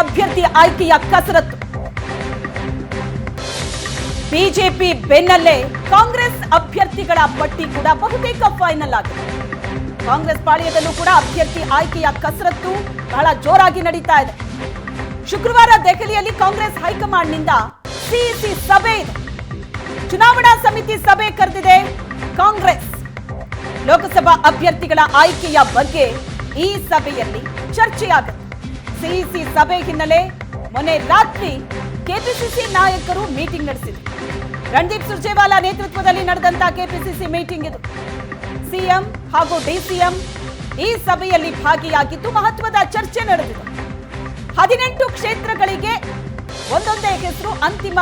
ಅಭ್ಯರ್ಥಿ ಆಯ್ಕೆಯ ಕಸರತ್ತು. ಬಿಜೆಪಿ ಬೆನ್ನಲ್ಲೇ ಕಾಂಗ್ರೆಸ್ ಅಭ್ಯರ್ಥಿಗಳ ಪಟ್ಟಿ ಕೂಡ ಬಹುತೇಕ ಫೈನಲ್ ಆಗಿದೆ. ಕಾಂಗ್ರೆಸ್ ಪಾಳ್ಯದಲ್ಲೂ ಕೂಡ ಅಭ್ಯರ್ಥಿ ಆಯ್ಕೆಯ ಕಸರತ್ತು ಬಹಳ ಜೋರಾಗಿ ನಡೀತಾ ಇದೆ. ಶುಕ್ರವಾರ ದೆಹಲಿಯಲ್ಲಿ ಕಾಂಗ್ರೆಸ್ ಹೈಕಮಾಂಡ್ನಿಂದ ಸಿಇಸಿ ಸಭೆ ಇದೆ. ಚುನಾವಣಾ ಸಮಿತಿ ಸಭೆ ಕರೆದಿದೆ ಕಾಂಗ್ರೆಸ್. ಲೋಕಸಭಾ ಅಭ್ಯರ್ಥಿಗಳ ಆಯ್ಕೆಯ ಬಗ್ಗೆ ಈ ಸಭೆಯಲ್ಲಿ ಚರ್ಚೆಯಾಗುತ್ತೆ ಸಿಇಸಿ ಸಭೆ ಹಿನ್ನೆಲೆ ಮೊನ್ನೆ ರಾತ್ರಿ ಕೆಪಿಸಿಸಿ ನಾಯಕರು ಮೀಟಿಂಗ್ ನಡೆಸಿದರು. ರಣದೀಪ್ ಸುರ್ಜೇವಾಲಾ ನೇತೃತ್ವದಲ್ಲಿ ನಡೆದಂತ ಕೆಪಿಸಿಸಿ ಮೀಟಿಂಗ್ ಇದು. ಸಿಎಂ ಹಾಗೂ ಡಿಸಿಎಂ ಈ ಸಭೆಯಲ್ಲಿ ಭಾಗಿಯಾಗಿದ್ದು ಮಹತ್ವದ ಚರ್ಚೆ ನಡೆದಿದೆ. ಹದಿನೆಂಟು ಕ್ಷೇತ್ರಗಳಿಗೆ ಒಂದೊಂದೇ ಹೆಸರು ಅಂತಿಮ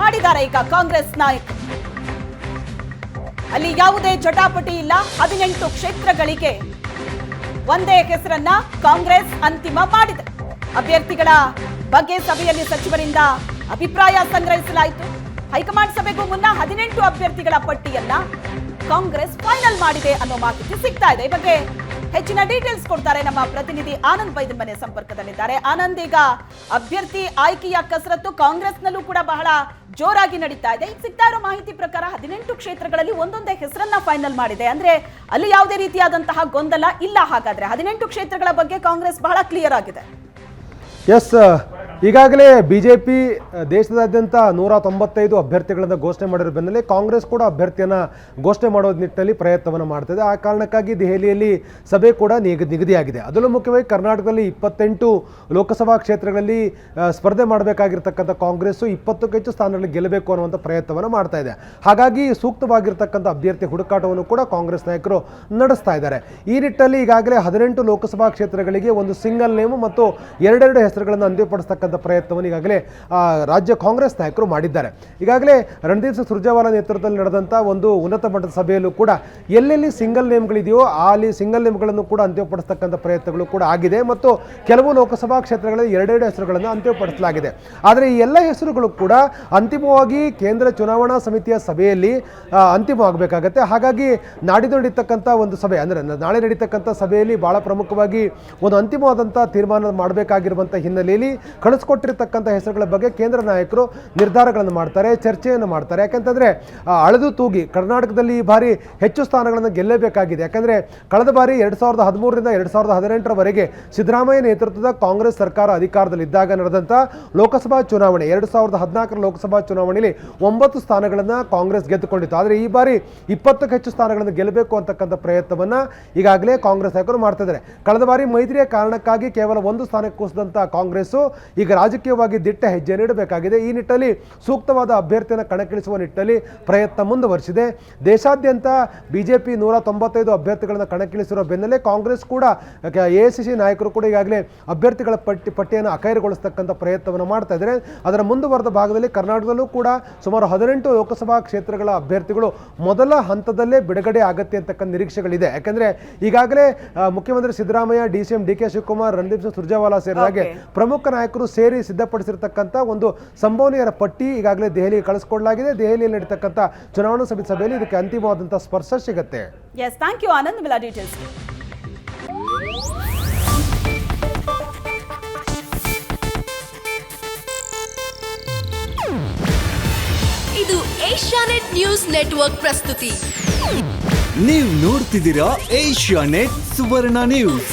ಮಾಡಿದ್ದಾರೆ ಈಗ ಕಾಂಗ್ರೆಸ್ ನಾಯಕ ಅಲ್ಲಿ ಯಾವುದೇ ಜಟಾಪಟಿ ಇಲ್ಲ. ಹದಿನೆಂಟು ಕ್ಷೇತ್ರಗಳಿಗೆ ಒಂದೇ ಹೆಸರನ್ನ ಕಾಂಗ್ರೆಸ್ ಅಂತಿಮ ಮಾಡಿದೆ. ಅಭ್ಯರ್ಥಿಗಳ ಬಗ್ಗೆ ಸಭೆಯಲ್ಲಿ ಸಚಿವರಿಂದ ಅಭಿಪ್ರಾಯ ಸಂಗ್ರಹಿಸಲಾಯಿತು. ಹೈಕಮಾಂಡ್ ಸಭೆಗೂ ಮುನ್ನ ಹದಿನೆಂಟು ಅಭ್ಯರ್ಥಿಗಳ ಪಟ್ಟಿಯನ್ನ ಕಾಂಗ್ರೆಸ್ ಫೈನಲ್ ಮಾಡಿದೆ ಅನ್ನೋ ಮಾಹಿತಿ ಸಿಗ್ತಾ ಇದೆ. ಈ ಬಗ್ಗೆ ಹೆಚ್ಚಿನ ಡೀಟೇಲ್ಸ್ ಕೊಡ್ತಾರೆ ನಮ್ಮ ಪ್ರತಿನಿಧಿ ಆನಂದ್ ವೈದಂಬನೆ ಸಂಪರ್ಕದಲ್ಲಿದ್ದಾರೆ. ಆನಂದ್, ಈಗ ಅಭ್ಯರ್ಥಿ ಆಯ್ಕೆಯ ಕಸರತ್ತು ಕಾಂಗ್ರೆಸ್ನಲ್ಲೂ ಕೂಡ ಬಹಳ ಜೋರಾಗಿ ನಡೀತಾ ಇದೆ. ಈಗ ಸಿಗ್ತಾ ಇರೋ ಮಾಹಿತಿ ಪ್ರಕಾರ ಹದಿನೆಂಟು ಕ್ಷೇತ್ರಗಳಲ್ಲಿ ಒಂದೊಂದೇ ಹೆಸರನ್ನ ಫೈನಲ್ ಮಾಡಿದೆ. ಅಂದ್ರೆ ಅಲ್ಲಿ ಯಾವುದೇ ರೀತಿಯಾದಂತಹ ಗೊಂದಲ ಇಲ್ಲ. ಹಾಗಾದ್ರೆ ಹದಿನೆಂಟು ಕ್ಷೇತ್ರಗಳ ಬಗ್ಗೆ ಕಾಂಗ್ರೆಸ್ ಬಹಳ ಕ್ಲಿಯರ್ ಆಗಿದೆ. ಎಸ್ ಈಗಾಗಲೇ ಬಿ ಜೆ ಪಿ ದೇಶದಾದ್ಯಂತ ನೂರ ತೊಂಬತ್ತೈದು ಅಭ್ಯರ್ಥಿಗಳನ್ನು ಘೋಷಣೆ ಮಾಡಿರೋ ಬೆನ್ನಲ್ಲೇ ಕಾಂಗ್ರೆಸ್ ಕೂಡ ಅಭ್ಯರ್ಥಿಯನ್ನು ಘೋಷಣೆ ಮಾಡೋ ನಿಟ್ಟಿನಲ್ಲಿ ಪ್ರಯತ್ನವನ್ನು ಮಾಡ್ತಿದೆ. ಆ ಕಾರಣಕ್ಕಾಗಿ ದೆಹಲಿಯಲ್ಲಿ ಸಭೆ ಕೂಡ ನಿಗ, ನಿಗದಿಯಾಗಿದೆ. ಅದರಲ್ಲೂ ಮುಖ್ಯವಾಗಿ ಕರ್ನಾಟಕದಲ್ಲಿ ಇಪ್ಪತ್ತೆಂಟು ಲೋಕಸಭಾ ಕ್ಷೇತ್ರಗಳಲ್ಲಿ ಸ್ಪರ್ಧೆ ಮಾಡಬೇಕಾಗಿರ್ತಕ್ಕಂಥ ಕಾಂಗ್ರೆಸ್ಸು ಇಪ್ಪತ್ತಕ್ಕೂ ಹೆಚ್ಚು ಸ್ಥಾನಗಳಲ್ಲಿ ಗೆಲ್ಲಬೇಕು ಅನ್ನುವಂಥ ಪ್ರಯತ್ನವನ್ನು ಮಾಡ್ತಾ ಇದೆ. ಹಾಗಾಗಿ ಸೂಕ್ತವಾಗಿರ್ತಕ್ಕಂಥ ಅಭ್ಯರ್ಥಿ ಹುಡುಕಾಟವನ್ನು ಕೂಡ ಕಾಂಗ್ರೆಸ್ ನಾಯಕರು ನಡೆಸ್ತಾ ಇದ್ದಾರೆ. ಈ ನಿಟ್ಟಿನಲ್ಲಿ ಈಗಾಗಲೇ ಹದಿನೆಂಟು ಲೋಕಸಭಾ ಕ್ಷೇತ್ರಗಳಿಗೆ ಒಂದು ಸಿಂಗಲ್ ನೇಮು ಮತ್ತು ಎರಡೆರಡು ಹೆಸರುಗಳನ್ನು ಅಂತ್ಯಪಡಿಸ್ತಕ್ಕಂಥ ಪ್ರಯತ್ನವನ್ನು ಈಗಾಗಲೇ ರಾಜ್ಯ ಕಾಂಗ್ರೆಸ್ ನಾಯಕರು ಮಾಡಿದ್ದಾರೆ. ಈಗಾಗಲೇ ರಣದೀಪ್ ಸಿಂಗ್ ಸುರ್ಜೇವಾಲಾ ನೇತೃತ್ವದಲ್ಲಿ ನಡೆದಂಥ ಒಂದು ಉನ್ನತ ಮಟ್ಟದ ಸಭೆಯಲ್ಲೂ ಕೂಡ ಎಲ್ಲೆಲ್ಲಿ ಸಿಂಗಲ್ ನೇಮ್ಗಳಿದೆಯೋ ಅಲ್ಲಿ ಸಿಂಗಲ್ ನೇಮ್ಗಳನ್ನು ಕೂಡ ಅಂತ್ಯಪಡಿಸ್ತಕ್ಕಂಥ ಪ್ರಯತ್ನಗಳು ಕೂಡ ಆಗಿದೆ ಮತ್ತು ಕೆಲವು ಲೋಕಸಭಾ ಕ್ಷೇತ್ರಗಳಲ್ಲಿ ಎರಡೆರಡು ಹೆಸರುಗಳನ್ನು ಅಂತ್ಯಪಡಿಸಲಾಗಿದೆ. ಆದರೆ ಈ ಎಲ್ಲ ಹೆಸರುಗಳು ಕೂಡ ಅಂತಿಮವಾಗಿ ಕೇಂದ್ರ ಚುನಾವಣಾ ಸಮಿತಿಯ ಸಭೆಯಲ್ಲಿ ಅಂತಿಮ ಅಂತಿಮವಾಗಬೇಕಾಗತ್ತೆ. ಹಾಗಾಗಿ ನಾಡಿದ್ದು ನಡೀತಕ್ಕಂಥ ಒಂದು ಸಭೆ, ಅಂದರೆ ನಾಳೆ ನಡೀತಕ್ಕಂಥ ಸಭೆಯಲ್ಲಿ ಬಹಳ ಪ್ರಮುಖವಾಗಿ ಒಂದು ಅಂತಿಮವಾದಂಥ ತೀರ್ಮಾನ ಮಾಡಬೇಕಾಗಿರುವಂಥ ಹಿನ್ನೆಲೆಯಲ್ಲಿ ಕಳಿಸ್ಕೊಟ್ಟಿರ್ತಕ್ಕಂಥ ಹೆಸರುಗಳ ಬಗ್ಗೆ ಕೇಂದ್ರ ನಾಯಕರು ನಿರ್ಧಾರಗಳನ್ನು ಮಾಡ್ತಾರೆ, ಚರ್ಚೆಯನ್ನು ಮಾಡ್ತಾರೆ. ಯಾಕಂತಂದರೆ ಅಳೆದು ತೂಗಿ ಕರ್ನಾಟಕದಲ್ಲಿ ಈ ಬಾರಿ ಹೆಚ್ಚು ಸ್ಥಾನಗಳನ್ನು ಗೆಲ್ಲಬೇಕಾಗಿದೆ. ಯಾಕಂದರೆ, ಕಳೆದ ಬಾರಿ ಎರಡು ಸಾವಿರದ ಹದಿಮೂರರಿಂದ ಎರಡು ಸಾವಿರದ ಹದಿನೆಂಟರವರೆಗೆ ಸಿದ್ದರಾಮಯ್ಯ ನೇತೃತ್ವದ ಕಾಂಗ್ರೆಸ್ ಸರ್ಕಾರ ಅಧಿಕಾರದಲ್ಲಿದ್ದಾಗ ನಡೆದಂಥ ಲೋಕಸಭಾ ಚುನಾವಣೆ, ಎರಡು ಸಾವಿರದ ಹದಿನಾಲ್ಕರ ಲೋಕಸಭಾ ಚುನಾವಣೆಯಲ್ಲಿ ಒಂಬತ್ತು ಸ್ಥಾನಗಳನ್ನು ಕಾಂಗ್ರೆಸ್ ಗೆದ್ದುಕೊಂಡಿತ್ತು. ಆದರೆ ಈ ಬಾರಿ ಇಪ್ಪತ್ತಕ್ಕೆ ಹೆಚ್ಚು ಸ್ಥಾನಗಳನ್ನು ಗೆಲ್ಲಬೇಕು ಅಂತಕ್ಕಂಥ ಪ್ರಯತ್ನವನ್ನು ಈಗಾಗಲೇ ಕಾಂಗ್ರೆಸ್ ನಾಯಕರು ಮಾಡ್ತಿದ್ದಾರೆ. ಕಳೆದ ಬಾರಿ ಮೈತ್ರಿಯ ಕಾರಣಕ್ಕಾಗಿ ಕೇವಲ ಒಂದು ಸ್ಥಾನಕ್ಕೆ ಕುಸಿದಂಥ ಕಾಂಗ್ರೆಸ್ಸು ರಾಜಕೀಯವಾಗಿ ದಿಟ್ಟ ಹೆಜ್ಜೆ ನೀಡಬೇಕಾಗಿದೆ. ಈ ನಿಟ್ಟಲ್ಲಿ ಸೂಕ್ತವಾದ ಅಭ್ಯರ್ಥಿಯನ್ನು ಕಣಕ್ಕಿಳಿಸುವ ನಿಟ್ಟಲ್ಲಿ ಪ್ರಯತ್ನ ಮುಂದುವರಿಸಿದೆ. ದೇಶಾದ್ಯಂತ ಬಿ ಜೆ ಪಿ ನೂರ ತೊಂಬತ್ತೈದು ಅಭ್ಯರ್ಥಿಗಳನ್ನು ಕಣಕ್ಕಿಳಿಸಿರುವ ಬೆನ್ನಲ್ಲೇ ಕಾಂಗ್ರೆಸ್ ಕೂಡ ಎ ಸಿ ಸಿ ನಾಯಕರು ಕೂಡ ಈಗಾಗಲೇ ಅಭ್ಯರ್ಥಿಗಳ ಪಟ್ಟಿ ಪಟ್ಟಿಯನ್ನು ಅಖೈರುಗೊಳಿಸ್ತಕ್ಕಂಥ ಪ್ರಯತ್ನವನ್ನು ಮಾಡ್ತಾ ಇದ್ದಾರೆ. ಅದರ ಮುಂದುವರೆದ ಭಾಗದಲ್ಲಿ ಕರ್ನಾಟಕದಲ್ಲೂ ಕೂಡ ಸುಮಾರು ಹದಿನೆಂಟು ಲೋಕಸಭಾ ಕ್ಷೇತ್ರಗಳ ಅಭ್ಯರ್ಥಿಗಳು ಮೊದಲ ಹಂತದಲ್ಲೇ ಬಿಡುಗಡೆ ಆಗತ್ತೆ ಅಂತಕ್ಕಂಥ ನಿರೀಕ್ಷೆಗಳಿದೆ. ಯಾಕೆಂದರೆ ಈಗಾಗಲೇ ಮುಖ್ಯಮಂತ್ರಿ Siddaramaiah D C M D K Shivakumar Randeep Singh Surjewala ಸೇರಿದಾಗೆ. ಪ್ರಮುಖ ನಾಯಕರು ಸೇರಿ ಸಿದ್ಧಪಡಿಸಿರ್ತಕ್ಕಂಥ ಒಂದು ಸಂಭವನೀಯರ ಪಟ್ಟಿ ಈಗಾಗಲೇ ದೆಹಲಿಗೆ ಕಳಿಸ್ಕೊಡಲಾಗಿದೆ. ದೆಹಲಿಯಲ್ಲಿ ನಡೀತಕ್ಕಂಥ ಚುನಾವಣಾ ಸಮಿತಿ ಸಭೆಯಲ್ಲಿ ಇದಕ್ಕೆ ಅಂತಿಮವಾದಂಥ ಸ್ಪರ್ಶ ಸಿಗುತ್ತೆ. ಎಸ್ ಥ್ಯಾಂಕ್ ಯು ಆನಂದ್ ವಿಲಾ ಡೀಟೇಲ್ಸ್ ಇದು ಏಷ್ಯಾನೆಟ್ ನ್ಯೂಸ್ ನೆಟ್ವರ್ಕ್ ಪ್ರಸ್ತುತಿ. ನೀವು ನೋಡ್ತಿದ್ದೀರಾ ಏಷ್ಯಾನೆಟ್ ಸುವರ್ಣ ನ್ಯೂಸ್